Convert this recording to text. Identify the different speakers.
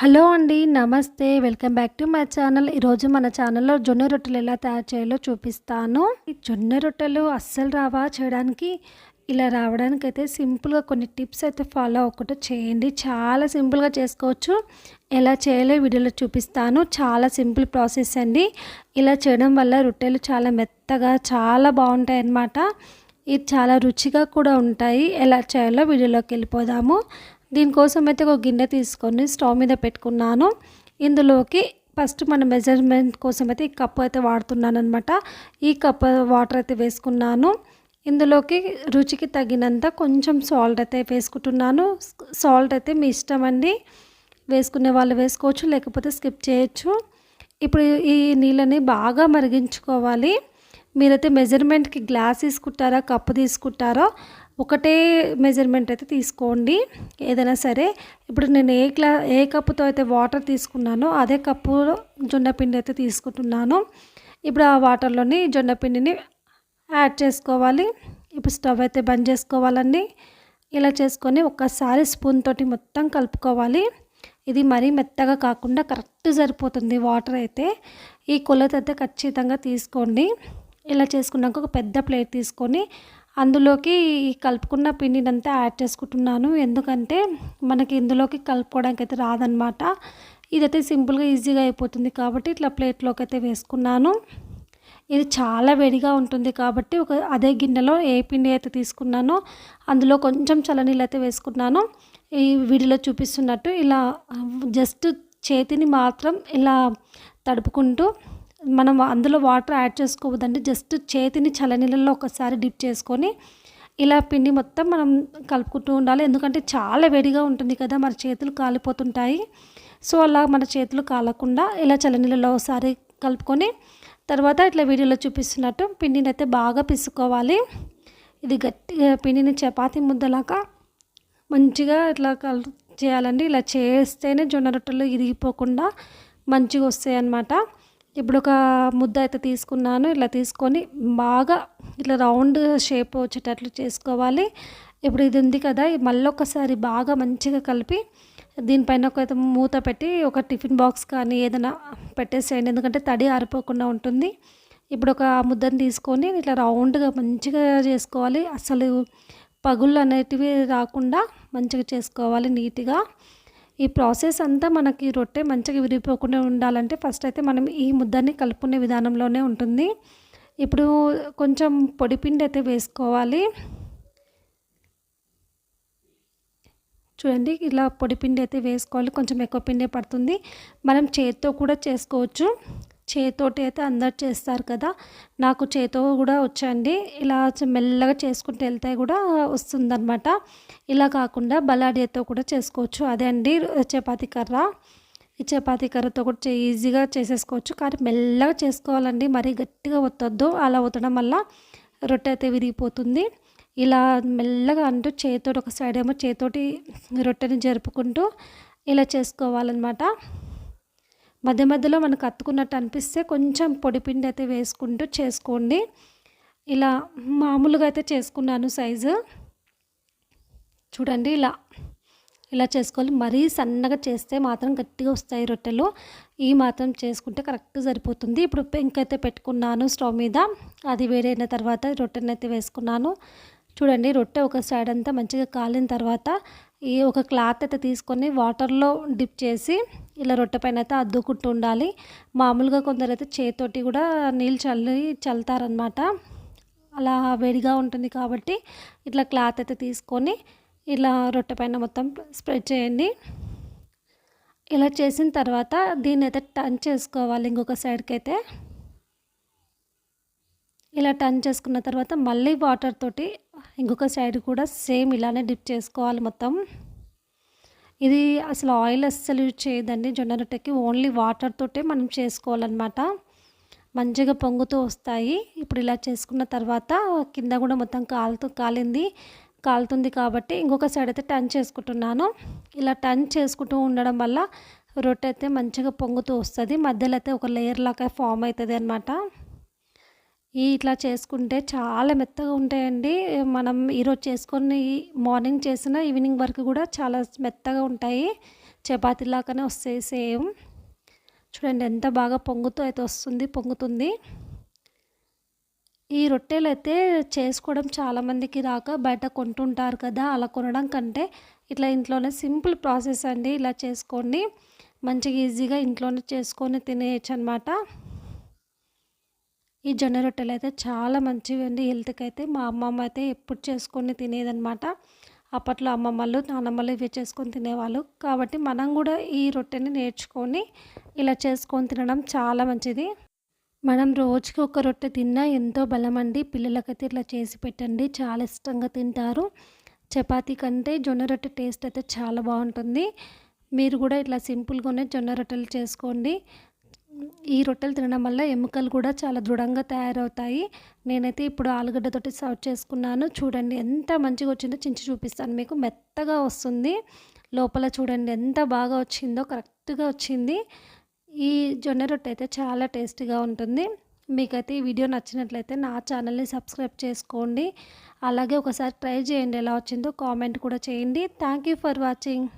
Speaker 1: Hello అండి నమస్తే. Welcome back to my channel. ఈరోజు మన ఛానల్లో జొన్న రొట్టెలు ఎలా తయారు చేయాలో చూపిస్తాను. జొన్న రొట్టెలు అస్సలు రావా చేయడానికి ఇలా రావడానికి అయితే సింపుల్గా కొన్ని టిప్స్ అయితే ఫాలో అవ్వకుండా చేయండి. చాలా సింపుల్గా చేసుకోవచ్చు. ఎలా చేయాలో వీడియోలో చూపిస్తాను. చాలా సింపుల్ ప్రాసెస్ అండి. ఇలా చేయడం వల్ల రొట్టెలు చాలా మెత్తగా చాలా బాగుంటాయి అన్నమాట. ఇది చాలా రుచిగా కూడా ఉంటాయి. ఎలా చేయాలో వీడియోలోకి వెళ్ళిపోదాము. దీనికోసం అయితే ఒక గిన్నె తీసుకొని స్టవ్ మీద పెట్టుకున్నాను. ఇందులోకి ఫస్ట్ మన మెజర్మెంట్ కోసం అయితే ఈ కప్పు అయితే వాడుతున్నాను అనమాట ఈ కప్ వాటర్ అయితే వేసుకున్నాను. ఇందులోకి రుచికి తగినంత కొంచెం సాల్ట్ అయితే వేసుకుంటున్నాను. సాల్ట్ అయితే మీ ఇష్టం అండి. వేసుకునే వాళ్ళు వేసుకోవచ్చు లేకపోతే స్కిప్ చేయొచ్చు. ఇప్పుడు ఈ నీళ్ళని బాగా మరిగించుకోవాలి. మీరైతే మెజర్మెంట్కి గ్లాస్ తీసుకుంటారా కప్పు తీసుకుంటారో ఒకటే మెజర్మెంట్ అయితే తీసుకోండి. ఏదైనా సరే ఇప్పుడు నేను ఏ క్లా ఏ కప్పుతో అయితే వాటర్ తీసుకున్నానో అదే కప్పులో జొన్న పిండి అయితే తీసుకుంటున్నాను. ఇప్పుడు ఆ వాటర్లోని జొన్న పిండిని యాడ్ చేసుకోవాలి. ఇప్పుడు స్టవ్ అయితే బంద్ చేసుకోవాలండి. ఇలా చేసుకొని ఒక్కసారి స్పూన్ తోటి మొత్తం కలుపుకోవాలి. ఇది మరీ మెత్తగా కాకుండా కరెక్ట్ సరిపోతుంది వాటర్ అయితే. ఈ కొలత అయితే ఖచ్చితంగా తీసుకోండి. ఇలా చేసుకున్నాక ఒక పెద్ద ప్లేట్ తీసుకొని అందులోకి కలుపుకున్న పిండినంతా యాడ్ చేసుకుంటున్నాను. ఎందుకంటే మనకి ఇందులోకి కలుపుకోవడానికి అయితే రాదనమాట ఇదైతే సింపుల్గా ఈజీగా అయిపోతుంది కాబట్టి ఇట్లా ప్లేట్లోకి అయితే వేసుకున్నాను. ఇది చాలా వేడిగా ఉంటుంది కాబట్టి ఒక అదే గిన్నెలో ఏ పిండి అయితే తీసుకున్నానో అందులో కొంచెం చల్లనీళ్ళు అయితే వేసుకున్నాను. ఈ వీడియోలో చూపిస్తున్నట్టు ఇలా జస్ట్ చేతిని మాత్రం ఇలా తడుపుకుంటూ మనం అందులో వాటర్ యాడ్ చేసుకోవద్దండి. జస్ట్ చేతిని చలనీళ్ళలో ఒకసారి డిప్ చేసుకొని ఇలా పిండి మొత్తం మనం కలుపుకుంటూ ఉండాలి. ఎందుకంటే చాలా వేడిగా ఉంటుంది కదా మన చేతులు కాలిపోతుంటాయి. సో అలా మన చేతులు కాలకుండా ఇలా చలనీళ్ళలో ఒకసారి కలుపుకొని తర్వాత ఇట్లా వీడియోలో చూపిస్తున్నట్టు పిండిని అయితే బాగా పిసుకోవాలి ఇది గట్టిగా పిండిని చపాతీ ముద్దలాగా మంచిగా ఇట్లా కల్ చేయాలండి. ఇలా చేస్తేనే జొన్న రొట్టెలు ఇరిగిపోకుండా మంచిగా వస్తాయి అన్నమాట ఇప్పుడు ఒక ముద్ద అయితే తీసుకున్నాను. ఇలా తీసుకొని బాగా ఇట్లా రౌండ్ షేప్ వచ్చేటట్లు చేసుకోవాలి. ఇప్పుడు ఇది ఉంది కదా మళ్ళీ ఒకసారి బాగా మంచిగా కలిపి దీనిపైన ఒక మూత పెట్టి ఒక టిఫిన్ బాక్స్ కానీ ఏదైనా పెట్టేసేయండి. ఎందుకంటే తడి ఆరిపోకుండా ఉంటుంది. ఇప్పుడు ఒక ముద్దను తీసుకొని ఇట్లా రౌండ్గా మంచిగా చేసుకోవాలి. అసలు పగుళ్ళు అనేటివి రాకుండా మంచిగా చేసుకోవాలి నీట్గా. ఈ ప్రాసెస్ అంతా మనకి రొట్టె మంచిగా విరిగిపోకుండా ఉండాలంటే ఫస్ట్ అయితే మనం ఈ ముద్దని కలుపుకునే విధానంలోనే ఉంటుంది. ఇప్పుడు కొంచెం పొడిపిండి అయితే వేసుకోవాలి. చూడండి ఇలా పొడిపిండి అయితే వేసుకోవాలి. కొంచెం ఎక్కువ పిండి పడుతుంది. మనం చేత్తో కూడా చేసుకోవచ్చు. చేతోటి అయితే అందరు చేస్తారు కదా. నాకు చేతో కూడా వచ్చండి. ఇలా మెల్లగా చేసుకుంటూ వెళ్తే కూడా వస్తుందన్నమాట. ఇలా కాకుండా బలాడియాతో కూడా చేసుకోవచ్చు. అదే అండి చపాతీ కర్ర. ఈ చపాతీ కర్రతో కూడా ఈజీగా చేసేసుకోవచ్చు. కానీ మెల్లగా చేసుకోవాలండి. మరీ గట్టిగా ఒత్తొద్దు. అలా ఒత్తడం వల్ల రొట్టె అయితే విరిగిపోతుంది. ఇలా మెల్లగా అంటూ చేతోటి ఒక సైడ్ ఏమో చేతోటి రొట్టెని జరుపుకుంటూ ఇలా చేసుకోవాలన్నమాట. మధ్య మధ్యలో మనకు అత్తుకున్నట్టు అనిపిస్తే కొంచెం పొడిపిండి అయితే వేసుకుంటూ చేసుకోండి. ఇలా మామూలుగా అయితే చేసుకున్నాను సైజు. చూడండి ఇలా ఇలా చేసుకోవాలి. మరీ సన్నగా చేస్తే మాత్రం గట్టిగా వస్తాయి రొట్టెలు. ఈ మాత్రం చేసుకుంటే కరెక్ట్ సరిపోతుంది. ఇప్పుడు పెంకైతే పెట్టుకున్నాను స్టవ్ మీద. అది వేడైన తర్వాత రొట్టెని అయితే వేసుకున్నాను. చూడండి రొట్టె ఒక సైడ్ అంతా మంచిగా కాలిన తర్వాత ఈ ఒక క్లాత్ అయితే తీసుకొని వాటర్లో డిప్ చేసి ఇలా రొట్టె పైన అయితే అద్దుకుంటూ ఉండాలి. మామూలుగా కొందరు అయితే చేతోటి కూడా నీళ్ళు చల్లి చల్లుతారనమాట అలా వేడిగా ఉంటుంది కాబట్టి ఇట్లా క్లాత్ అయితే తీసుకొని ఇలా రొట్టె పైన మొత్తం స్ప్రెడ్ చేయండి. ఇలా చేసిన తర్వాత దీన్ని అయితే టర్న్ చేసుకోవాలి ఇంకొక సైడ్కి అయితే. ఇలా టర్న్ చేసుకున్న తర్వాత మళ్ళీ వాటర్ తోటి ఇంకొక సైడ్ కూడా సేమ్ ఇలానే డిప్ చేసుకోవాలి మొత్తం. ఇది అసలు ఆయిల్ అస్సలు యూజ్ చేయదండి. జొన్న రొట్టెకి ఓన్లీ వాటర్ తోటే మనం చేసుకోవాలన్నమాట. మంచిగా పొంగుతూ వస్తాయి. ఇప్పుడు ఇలా చేసుకున్న తర్వాత కింద కూడా మొత్తం కాలుతూ కాలింది కాలుతుంది కాబట్టి ఇంకొక సైడ్ అయితే టర్న్ చేసుకుంటున్నాను. ఇలా టర్న్ చేసుకుంటూ ఉండడం వల్ల రొట్టె అయితే మంచిగా పొంగుతూ వస్తుంది. మధ్యలో అయితే ఒక లేయర్ లాగా ఫామ్ అవుతుంది అనమాట ఇట్లా చేసుకుంటే చాలా మెత్తగా ఉంటాయండి. మనం ఈరోజు చేసుకొని మార్నింగ్ చేసిన ఈవినింగ్ వరకు కూడా చాలా మెత్తగా ఉంటాయి. చపాతీలాగానే వస్తాయి సేమ్. చూడండి ఎంత బాగా పొంగుతూ అయితే వస్తుంది పొంగుతుంది. ఈ రొట్టెలు అయితే చేసుకోవడం చాలామందికి రాక బయట కొంటుంటారు కదా అలా కొనడం కంటే ఇట్లా ఇంట్లోనే సింపుల్ ప్రాసెస్ అండి. ఇలా చేసుకోండి. మంచిగా ఈజీగా ఇంట్లోనే చేసుకొని తినేయచ్చు అనమాట ఈ జొన్న రొట్టెలు అయితే చాలా మంచివి అండి. హెల్త్కి అయితే మా అమ్మమ్మ అయితే ఎప్పుడు చేసుకొని తినేదనమాట అప్పట్లో అమ్మమ్మలు నానమ్మలు ఇవి చేసుకొని తినేవాళ్ళు. కాబట్టి మనం కూడా ఈ రొట్టెని నేర్చుకొని ఇలా చేసుకొని తినడం చాలా మంచిది. మనం రోజుకి ఒక రొట్టె తిన్నా ఎంతో బలం అండి. పిల్లలకైతే ఇట్లా చేసి పెట్టండి. చాలా ఇష్టంగా తింటారు. చపాతీ కంటే జొన్న రొట్టె టేస్ట్ అయితే చాలా బాగుంటుంది. మీరు కూడా ఇట్లా సింపుల్గానే జొన్న రొట్టెలు చేసుకోండి. ఈ రొట్టెలు తినడం వల్ల ఎముకలు కూడా చాలా దృఢంగా తయారవుతాయి. నేనైతే ఇప్పుడు ఆలుగడ్డతోటి సర్వ్ చేసుకున్నాను. చూడండి ఎంత మంచిగా వచ్చిందో చించి చూపిస్తాను మీకు. మెత్తగా వస్తుంది. లోపల చూడండి ఎంత బాగా వచ్చిందో కరెక్ట్గా వచ్చింది. ఈ జొన్న రొట్టె అయితే చాలా టేస్టీగా ఉంటుంది. మీకైతే ఈ వీడియో నచ్చినట్లయితే నా ఛానల్ని సబ్స్క్రైబ్ చేసుకోండి. అలాగే ఒకసారి ట్రై చేయండి ఎలా వచ్చిందో కామెంట్ కూడా చేయండి. Thank you for watching.